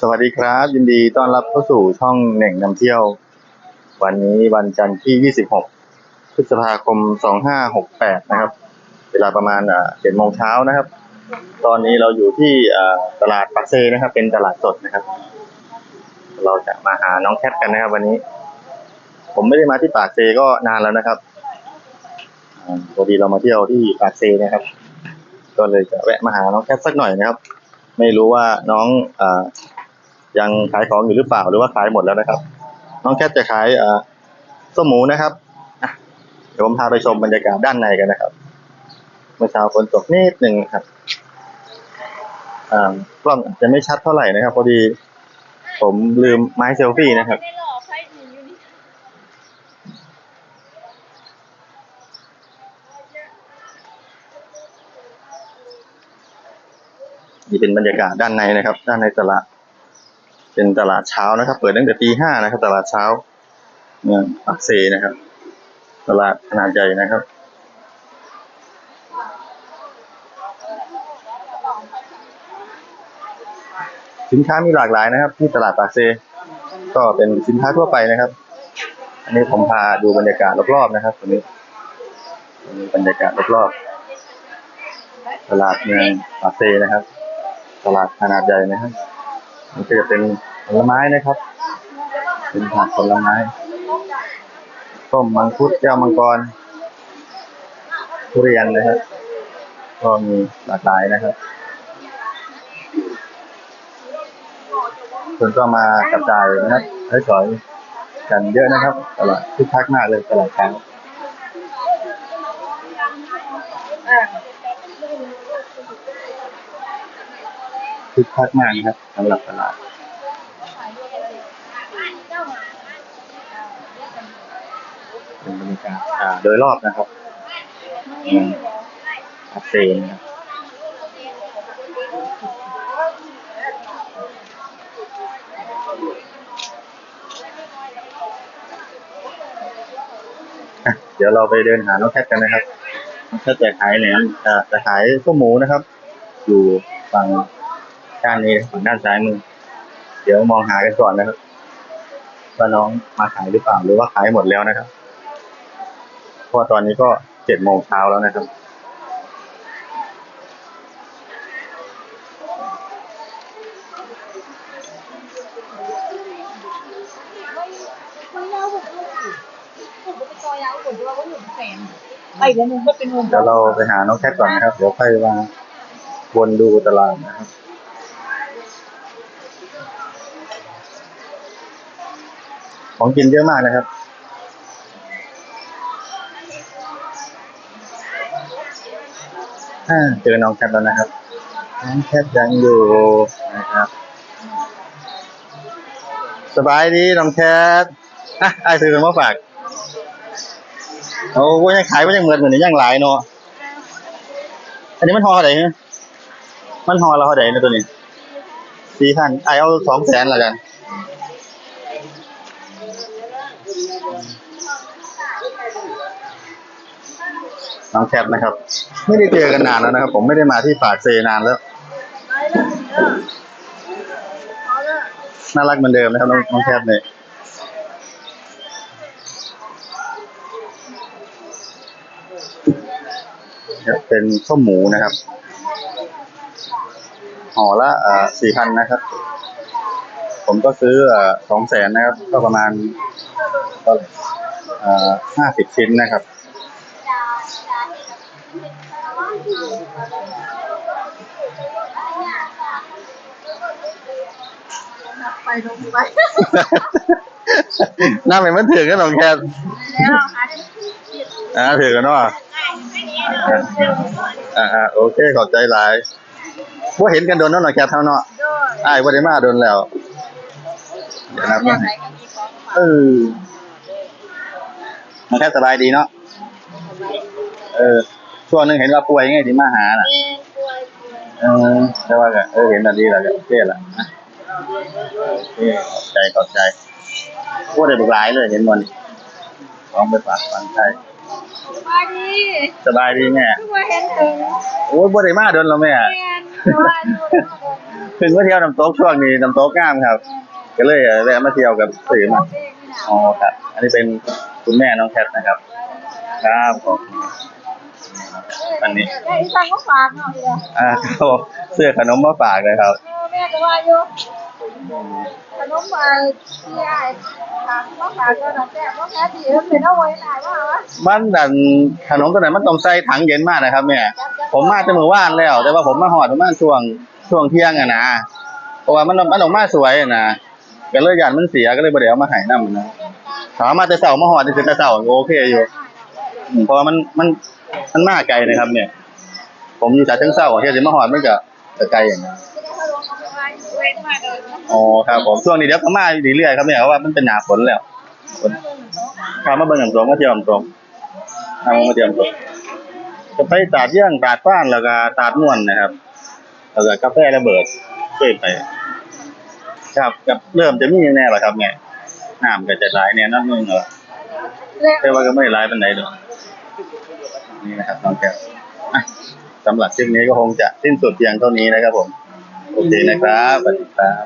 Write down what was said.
สวัสดีครับ ยินดีต้อนรับเข้าสู่ช่องเหน่งนำเที่ยว วันนี้วันจันทร์ที่ 26 พฤษภาคม 2568 นะครับ เวลาประมาณอ่า7โมงเช้านะครับ ตอนนี้เราอยู่ที่ตลาดปักเซนะครับ เป็นตลาดสดนะครับ เราจะมาหาน้องแคทกันนะครับ วันนี้ ผมไม่ได้มาที่ปากเซก็นานแล้วนะครับพอดีเรามาเที่ยวที่ปากเซนะครับ ก็เลยจะแวะมาหาน้องแคทสักหน่อยนะครับ ไม่รู้ว่าน้องอยังขายของอยู่หรือเปล่าหรือว่าขายหมดแล้วนะครับ น้องแคทจะขายส้มหมูนะครับเดี๋ยวผมพาไปชมบรรยากาศด้านในกันนะครับ เมื่อเช้าฝนตกนิดหนึ่งครับกล้องอาจจะไม่ชัดเท่าไหร่นะครับ พอดี ผมลืมไม้เซลฟี่นะครับ ไม่หลอกใครหนีอยู่นี่ นี่เป็นบรรยากาศด้านในนะครับ ด้านในตลาด เป็นตลาดเช้านะครับ เปิดตั้งแต่ปีห้านะครับ ตลาดเช้าเมืองปักเซนะครับ ตลาดขนาดใหญ่นะครับสินค้ามีหลากหลายนะครับ ที่ตลาดปากเซ ก็เป็นสินค้าทั่วไปนะครับ อันนี้ผมพาดูบรรยากาศรอบๆนะครับตรงนี้บรรยากาศรอบๆตลาดเมืองปากเซนะครับ ตลาดขนาดใหญ่นะครับมันก็จะเป็นผลไม้นะครับ เป็นผักผลไม้ส้มมังคุดแก้วมังกรทุเรียนนะครับก็มีหลากหลายนะครับคนก็มากระจายนะครับใช้สอยกันเยอะนะครับตลาดคึกคักมากเลยตลาดเช้า คึกคักมากนะครับสำหรับตลาดเป็นบรรยากาศอ่าโดยรอบนะครับเมืองอักเซนะครับเดี๋ยวเราไปเดินหาน้องแคทกันนะครับน้องแคทจะขายแหนมอ่าจะขายข้าวหมูนะครับ อยู่ฝั่ง ด้านนี้ฝั่งด้านซ้ายมือ เดี๋ยวมองหากันก่อนนะครับว่าน้องมาขายหรือเปล่าหรือว่าขายหมดแล้วนะครับเพราะว่าตอนนี้ก็เจ็ดโมงเช้าแล้วนะครับไปเดี๋ยวมึงก็เป็นมุมเดี๋ยวเราไปหาน้องแคทก่อนนะครับ เดี๋ยวค่อยมาวนดูตลาดนะครับ ของกินเยอะมากนะครับอ่าเจอน้องแคทแล้วนะครับ น้องแคทยังอยู่นะครับ สบายดีน้องแคทอะไอซื้อมาฝากโอ้ว่ายังขายว่ายังเหมือนเหมือนยังหลายเนาะ อันนี้มันห่อเท่าไหร่ฮะมันห่อเราเท่าไหร่นะตัวนี้สี่พันไอเอาสองแสนละกัน น้องแคทนะครับ ไม่ได้เจอกันนานแล้วนะครับ ผมไม่ได้มาที่ปากเซนานแล้วน่ารักเหมือนเดิมนะครับน้องน้องแคทเนี่ยเป็นข้าวหมูนะครับห่อละสี่พันนะครับ ผมก็ซื้อสองแสนนะครับ ก็ประมาณห้าสิบชิ้นนะครับ ไปลงไปน่าเป็นมันถือกันหรองแคทแล้วค่ะอ่าถือกันเนาะอ่าอ่าโอเคขอบใจหลายว่าเห็นกันโดนเนาะหน่อยแคทเท่าเนาะด้วยอ้ายว่าได้มาโดนแล้วเดี๋ยวนะเพื่อนไหนก็มีของฝากเออมันแค่สบายดีเนาะเออ ช่วงหนึงเห็นว่าป่วยไงที่มาหาน่ะเองป่วยป่วยเออแต่ว่าก็เออเห็นแบบนี้แล้วก็โอเคละนะโอเคขอบใจขอบใจพูดได้บุกหลายเลยเห็นมันลองไปฝากฟังใช่สบายดีสบายดีแม่เพิ่งมาเห็นถึงโอ้ยบ่ได้มาโดนแล้วแม่ เรียนว่าดูเลยเพิ่งมาเที่ยวน้ำตกช่วงนี้น้ำตกงามครับ ก็เลยเอ่อแวะมาเที่ยวกับสื่อมาอ๋อครับ อันนี้เป็นคุณแม่น้องแคทนะครับ ครับผม อันนี้แม่อีสังก็ฝากหน่อยเลยอ่าครับผมเสื้อขนมมาฝากเลยครับแม่ก็ว่าอยู่ขนมไปที่ไอ้ฝากก็ฝากก็นะแต่ก็แค่ดีเป็นเอาไว้ไหนว่าวะมันดันขนมตัวไหนมันต้องใส่ถังเย็นมากนะครับแม่ผมมาจะมือว่านแล้ว แต่ว่าผมมาหอดประมาณช่วงช่วงเที่ยงอะนะเพราะว่ามันมันออกมาสวยอะนะก็เลยยันมันเสียก็เลยบ่ได้เอามาให้น้ำนะถามมาแต่เสามาหอดที่แต่เสาโอเคอยู่อืมเพราะว่ามันมัน มันมาไกลนะครับ เนี่ย ผมอยู่จากเชิงเสาเที่ยจะมาหอดมันก็จะไกลอย่างนั้อ๋อครับผมช่วงนี้เดี๋ยวก็มาเรื่อยๆครับเนี่ยเพราะว่ามันเป็นหนาฝนแล้วฝนพามาเบิ่งน้ำตกมาเที่ยวน้ำตกเอามาเที่ยวน้ำตกจะไปตาดเยี่ยงตาดฟ้านแล้วก็ตาดม่วนนะครับแล้วก็กาแฟระเบิดเคยไป ครับกับเริ่มจะมีแน่หรอครับเนี่ยน้ำก็จะไหลเนี่ยนั่นนึงเหรอเลยแต่ว่าก็ไม่ไหลเป็นไหนดอก นี่นะครับน้องแก้วสำหรับคลิปนี้ก็คงจะสิ้นสุดเพียงเท่านี้นะครับผม โอเคนะครับสวัสดีครับ